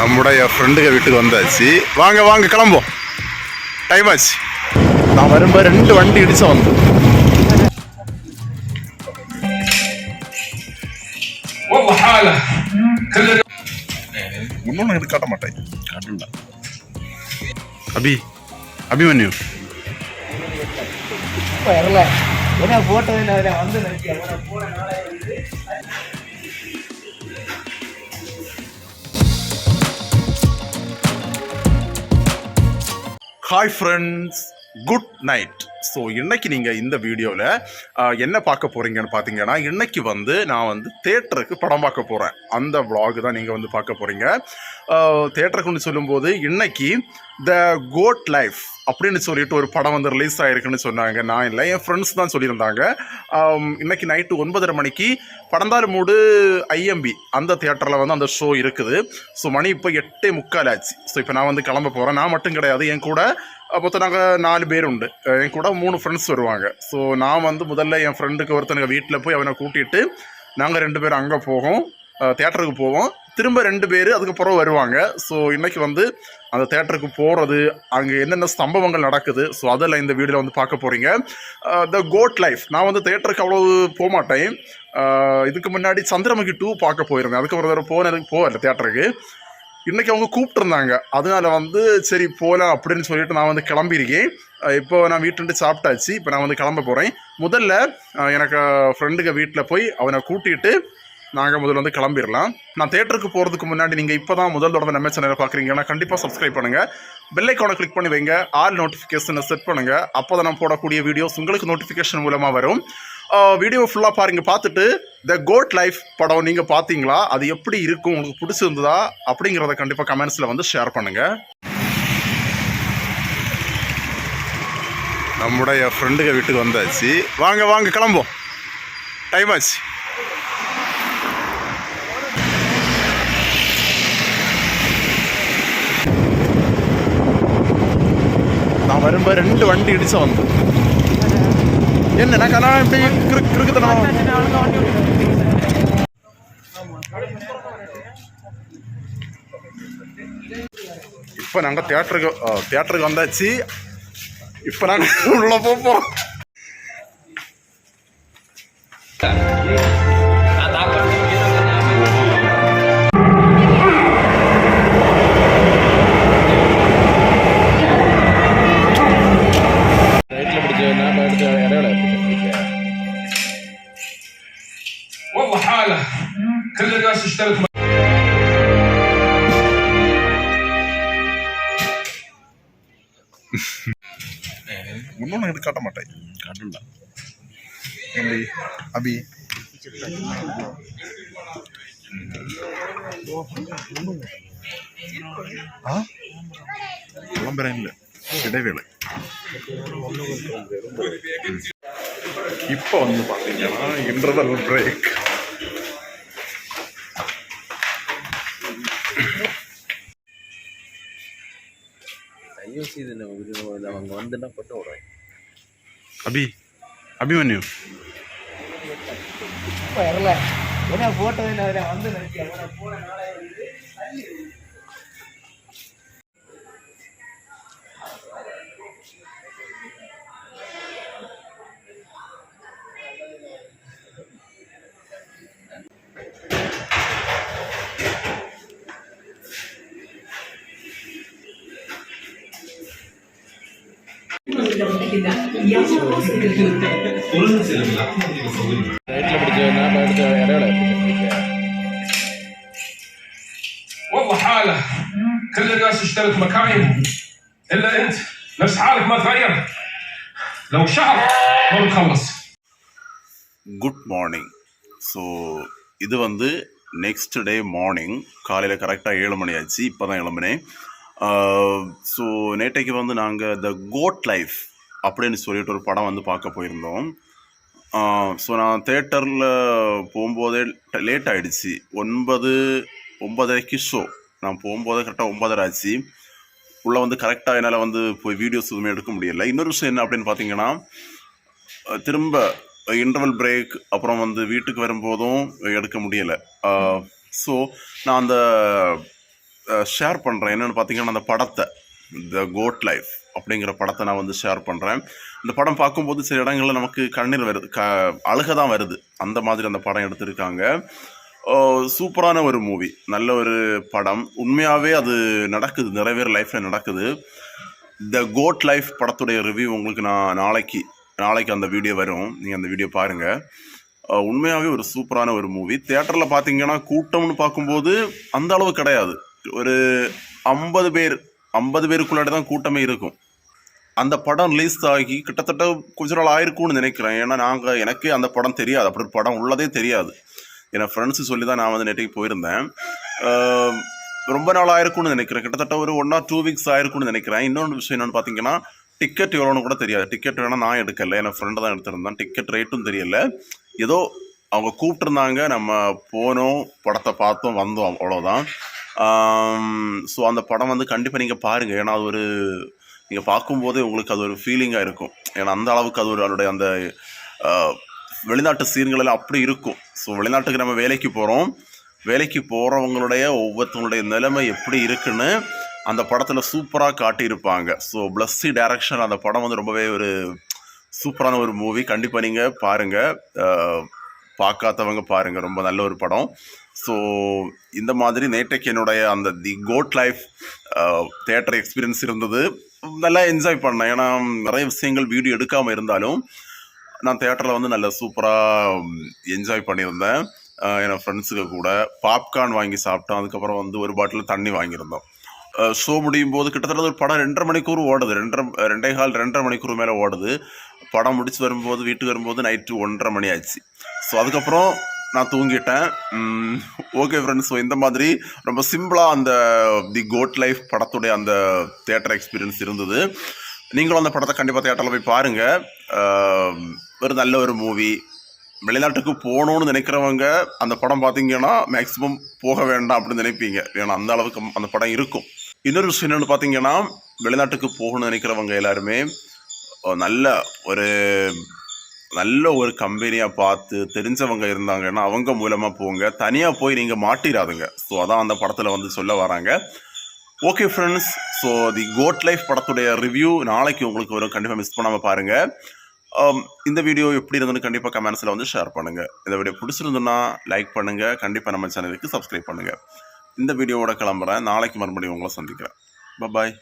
நம்முடைய ஃப்ரெண்டுக வீட்டுக்கு வந்தாச்சு. வாங்க வாங்க கிளம்புவோம். டைம் ஆச்சு. நான் வரும்போது ரெண்டு வண்டி இடிச்சு வந்து மாட்டேன். அபி அபிமன்யு. வரல. போன நாளே வந்து hi friends good night so இன்னைக்கு நீங்கள் இந்த வீடியோவில் என்ன பார்க்க போகிறீங்கன்னு பார்த்தீங்கன்னா இன்னைக்கு வந்து நான் வந்து தேட்டருக்கு படம் பார்க்க போகிறேன் அந்த vlog தான் நீங்கள் வந்து பார்க்க போகிறீங்க தேட்டருக்குன்னு சொல்லும்போது இன்னைக்கு த கோட் லைஃப் அப்படின்னு சொல்லிட்டு ஒரு படம் வந்து ரிலீஸ் ஆகிருக்குன்னு சொன்னாங்க. நான் இல்லை என் ஃப்ரெண்ட்ஸ் தான் சொல்லியிருந்தாங்க. இன்னைக்கு நைட்டு ஒன்பதரை மணிக்கு படந்தாறு மூடு ஐஎம்பி அந்த தேட்டரில் வந்து அந்த ஷோ இருக்குது. ஸோ மணி இப்போ எட்டே முக்கால் ஆச்சு. ஸோ இப்போ நான் வந்து கிளம்ப போகிறேன் நான் மட்டும் கிடையாது என் கூட மொத்தம் நாங்கள் நாலு பேர் உண்டு என் கூட மூணு ஃப்ரெண்ட்ஸ் வருவாங்க. ஸோ நான் வந்து முதல்ல என் ஃப்ரெண்டுக்கு ஒருத்தனுக்கு வீட்டில் போய் அவனை கூட்டிகிட்டு நாங்கள் ரெண்டு பேரும் அங்கே போவோம். தேட்டருக்கு போவோம். திரும்ப ரெண்டு பேர் அதுக்கப்புறம் வருவாங்க. ஸோ இன்றைக்கி வந்து அந்த தேட்டருக்கு போகிறது அங்கே என்னென்ன சம்பவங்கள் நடக்குது ஸோ அதில் இந்த வீடியோவில் வந்து பார்க்க போகிறீங்க த கோட் லைஃப் நான் வந்து தேட்டருக்கு அவ்வளோ போக மாட்டேன். இதுக்கு முன்னாடி சந்திரமுகி டூ பார்க்க போயிருந்தேன். அதுக்கப்புறம் ஒரு போனதுக்கு போகல தேட்டருக்கு இன்றைக்கி அவங்க கூப்பிட்டுருந்தாங்க. அதனால வந்து சரி போகலாம் அப்படின்னு சொல்லிட்டு நான் வந்து கிளம்பியிருக்கேன். இப்போ நான் வீட்டுண்டு சாப்பிட்டாச்சு. இப்போ நான் வந்து கிளம்ப போகிறேன் முதல்ல எனக்கு ஃப்ரெண்டுங்க வீட்டில் போய் அவனை கூட்டிட்டு நாங்கள் முதல்ல வந்து கிளம்பிடலாம். நான் தேட்டருக்கு போகிறதுக்கு முன்னாடி நீங்கள் இப்போ தான் முதல் தொடர்ந்து நம்ம சேனலை பார்க்குறீங்கன்னா கண்டிப்பாக சப்ஸ்கிரைப் பண்ணுங்கள் பெல்லைக்கான கிளிக் பண்ணி வைங்க. ஆல் நோட்டிஃபிகேஷனை செட் பண்ணுங்கள் அப்போ தான் நான் போடக்கூடிய வீடியோஸ் உங்களுக்கு நோட்டிஃபிகேஷன் மூலமாக வரும். வீடியோ ஃபுல்லாக பாருங்கள் பார்த்துட்டு த கோட் லைஃப் படம் நீங்கள் பார்த்தீங்களா? அது எப்படி இருக்கும்? உங்களுக்கு பிடிச்சிருந்ததா அப்படிங்கிறத கண்டிப்பாக கமெண்ட்ஸில் வந்து ஷேர் பண்ணுங்கள் நம்முடைய ஃப்ரெண்டுங்க வீட்டுக்கு வந்தாச்சு. வாங்க வாங்க கிளம்போம் டைம் ஆச்சு. நான் வரும்போது ரெண்டு வண்டி இடிச்சு வந்தேன். என்ன நான் இப்படி கிறுக்கு கிறுக்குத்தனமா இப்போ நாங்கள் தியேட்டருக்கு தியேட்டருக்கு வந்தாச்சு. இப்போ நாங்கள் உள்ளே போகிறோம் Kırık Üniversitesi İşleri Kurumu. ഒന്നും അങ്ങോട്ട് കാട്ടാൻ മാട്ടെ കാട്ടണ്ട അബി ആ വെള്ളം ഇടവേള ഇപ്പൊ ഒന്ന് പറഞ്ഞ ഇന്റർവൽ ബ്രേക്ക് இது அவங்க வந்துன்னா கொண்டு விடுறேன் அபி அபிமன்யு வரல. ஏன்னா போட்டோ வந்து நினைச்சேன் والله حاله كل الناس اشترت مكاين الا انت نفس حالك ما تغير لو شهر ما بتخلص குட் மார்னிங் ஸோ இது வந்து நெக்ஸ்ட் டே மார்னிங் காலையில் கரெக்டாக ஏழு மணி ஆச்சு இப்போ தான் எழும்பினேன் ஸோ நேற்றைக்கு வந்து நாங்கள் த கோட் லைஃப் அப்படின்னு சொல்லிட்டு ஒரு படம் வந்து பார்க்க போயிருந்தோம். ஸோ நான் தேட்டரில் போகும்போதே லேட் ஆகிடுச்சு ஒன்பது ஒன்பதரைக்கு ஷோ நான் போகும்போதே கரெக்டாக ஒன்பதரை ஆச்சு. உள்ளே வந்து கரெக்டாக என்னால் வந்து போய் வீடியோஸ் எதுவுமே எடுக்க முடியலை. இன்னொரு விஷயம் என்ன அப்படின்னு பார்த்தீங்கன்னா திரும்ப இன்டர்வல் பிரேக் அப்புறம் வந்து வீட்டுக்கு வரும்போதும் எடுக்க முடியலை. ஸோ நான் அந்த ஷேர் பண்ணுறேன் என்னென்னு பார்த்தீங்கன்னா அந்த படத்தை. த கோட் லைஃப் அப்படிங்கிற படத்தை நான் வந்து ஷேர் பண்ணுறேன் இந்த படம் பார்க்கும்போது சில இடங்களில் நமக்கு கண்ணீர் வருது. க அழுக தான் வருது. அந்த மாதிரி அந்த படம் எடுத்திருக்காங்க. சூப்பரான ஒரு மூவி நல்ல ஒரு படம். உண்மையாகவே அது நடக்குது. நிறைய லைஃப்பில் நடக்குது. த கோட் லைஃப் படத்துடைய ரிவ்யூ உங்களுக்கு நான் நாளைக்கு நாளைக்கு அந்த வீடியோ வரும். நீங்கள் அந்த வீடியோ பாருங்கள் உண்மையாகவே ஒரு சூப்பரான ஒரு மூவி தேட்டரில் பார்த்தீங்கன்னா கூட்டம்னு பார்க்கும்போது அந்த அளவு கிடையாது. ஒரு ஐம்பது பேர் ஐம்பது பேருக்குள்ளாடி தான் கூட்டமே இருக்கும். அந்த படம் ரிலீஸ் ஆகி கிட்டத்தட்ட கொஞ்ச நாள் ஆயிருக்கும்னு நினைக்கிறேன். ஏன்னா நாங்கள் எனக்கு அந்த படம் தெரியாது. அப்படி ஒரு படம் உள்ளதே தெரியாது. என் ஃப்ரெண்ட்ஸு சொல்லி தான் நான் வந்து நேற்றுக்கு போயிருந்தேன். ரொம்ப நாள் ஆயிருக்கும்னு நினைக்கிறேன். கிட்டத்தட்ட ஒரு ஒன் ஆர் டூ வீக்ஸ் ஆயிருக்கும்னு நினைக்கிறேன். இன்னொன்று விஷயம் என்னென்னு பார்த்தீங்கன்னா டிக்கெட் எவ்வளோன்னு கூட தெரியாது. டிக்கெட் வேணால் நான் எடுக்கலை. என் ஃப்ரெண்டு தான் எடுத்திருந்தேன். டிக்கெட் ரேட்டும் தெரியல. ஏதோ அவங்க கூப்பிட்டுருந்தாங்க. நம்ம போனோம் படத்தை பார்த்தோம் வந்தோம். அவ்வளோதான் ஸோ அந்த படம் வந்து கண்டிப்பாக நீங்கள் பாருங்கள் ஏன்னா அது ஒரு நீங்கள் பார்க்கும்போதே உங்களுக்கு அது ஒரு ஃபீலிங்காக இருக்கும். ஏன்னா அந்த அளவுக்கு அது ஒரு அதோடைய அந்த வெளிநாட்டு சீன்கள் எல்லாம் அப்படி இருக்கும். ஸோ வெளிநாட்டுக்கு நம்ம வேலைக்கு போகிறோம் வேலைக்கு போகிறவங்களுடைய ஒவ்வொருத்தவங்களுடைய நிலைமை எப்படி இருக்குன்னு அந்த படத்தில் சூப்பராக காட்டியிருப்பாங்க. ஸோ ப்ளஸ்ஸி டைரக்ஷன் அந்த படம் வந்து ரொம்பவே ஒரு சூப்பரான ஒரு மூவி கண்டிப்பாக நீங்கள் பாருங்கள் பார்க்காதவங்க பாருங்கள் ரொம்ப நல்ல ஒரு படம். ஸோ இந்த மாதிரி நேற்றைக்கு என்னுடைய அந்த the goat life theatre experience இருந்தது. நல்லா என்ஜாய் பண்ணேன். ஏன்னா நிறைய விஷயங்கள் வீடியோ எடுக்காமல் இருந்தாலும் நான் தேட்டரில் வந்து நல்லா சூப்பராக என்ஜாய் பண்ணியிருந்தேன். என் ஃப்ரெண்ட்ஸுக்கு கூட பாப்கார்ன் வாங்கி சாப்பிட்டோம். அதுக்கப்புறம் வந்து ஒரு பாட்டில் தண்ணி வாங்கியிருந்தோம். ஷோ முடியும் போது கிட்டத்தட்ட ஒரு படம் ரெண்டரை மணிக்கூர் ஓடுது. ரெண்டரை ரெண்டே கால் ரெண்டரை மணிக்கூர் மேலே ஓடுது. படம் முடிச்சு வரும்போது வீட்டுக்கு வரும்போது நைட்டு ஒன்றரை மணி ஆச்சு. ஸோ அதுக்கப்புறம் நான் தூங்கிட்டேன். ஓகே ஃப்ரெண்ட்ஸ் ஸோ இந்த மாதிரி ரொம்ப சிம்பிளாக அந்த தி கோட் லைஃப் படத்துடைய அந்த தேட்டர் எக்ஸ்பீரியன்ஸ் இருந்தது. நீங்களும் அந்த படத்தை கண்டிப்பாக தேட்டரில் போய் பாருங்கள் ஒரு நல்ல ஒரு மூவி வெளிநாட்டுக்கு போகணும்னு நினைக்கிறவங்க அந்த படம் பார்த்தீங்கன்னா மேக்ஸிமம் போக வேண்டாம் அப்படின்னு நினைப்பீங்க. ஏன்னா அந்த அளவுக்கு அந்த படம் இருக்கும். இன்னொரு விஷயம் என்னென்னு பார்த்தீங்கன்னா வெளிநாட்டுக்கு போகணும்னு நினைக்கிறவங்க எல்லாருமே நல்ல ஒரு நல்ல ஒரு கம்பெனியாக பார்த்து தெரிஞ்சவங்க இருந்தாங்கன்னா அவங்க மூலமாக போங்க. தனியாக போய் நீங்கள் மாட்டிடாதுங்க ஸோ அதான் அந்த படத்தில் வந்து சொல்ல வராங்க. Okay friends so the goat life படத்துடைய ரிவ்யூ நாளைக்கு உங்களுக்கு வரும். கண்டிப்பாக மிஸ் பண்ணாமல் பாருங்கள் um, இந்த வீடியோ எப்படி இருந்ததுன்னு கண்டிப்பாக கமெண்ட்ஸில் வந்து ஷேர் பண்ணுங்கள் இந்த வீடியோ பிடிச்சிருந்துன்னா லைக் பண்ணுங்கள் கண்டிப்பாக நம்ம சேனலுக்கு சப்ஸ்கிரைப் பண்ணுங்கள் இந்த வீடியோவோட கிளம்புறேன். நாளைக்கு மறுபடியும் உங்களை சந்திக்கிறேன். பாய்